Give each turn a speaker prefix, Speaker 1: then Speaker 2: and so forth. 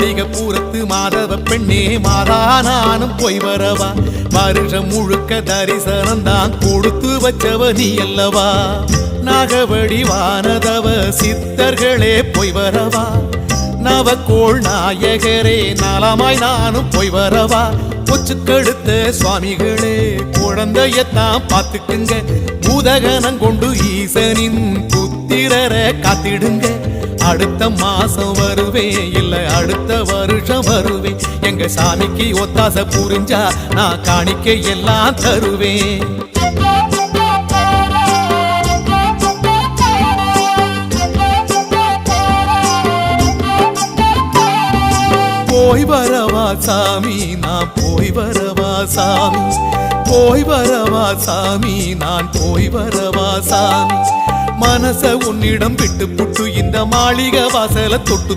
Speaker 1: மாளிகை மாதவ பெண்ணே மாதா நானும் போய் வரவா? வருஷம் முழுக்க தரிசனம் தான் கொடுத்து வச்சவ நீ அல்லவா? நாகவடி வானதவ சித்தர்களே போய் வரவா? நவக்கோள் நாயகரே நலமாய் நானும் போய் வரவா? கொச்சுக்கெடுத்த சுவாமிகளே குழந்தையத்தான் பார்த்துக்குங்க. பூதகனம் கொண்டு ஈசனின் புத்திரரை காத்திடுங்க. அடுத்த மாசம் வருவேன் இல்ல அடுத்த வருஷம் வருவேன் எங்க சாமிக்கு ஒத்தாச புரிஞ்சா நான் காணிக்க எல்லாம் தருவேன். போய் வரவா சாமி? நான் போய் வரவா சாமி? போய் வரவா சாமி? நான் போய் வரவா சாமி? மனச உன்னிடம் விட்டு புட்டு இந்த மாளிகை வாசல தொட்டு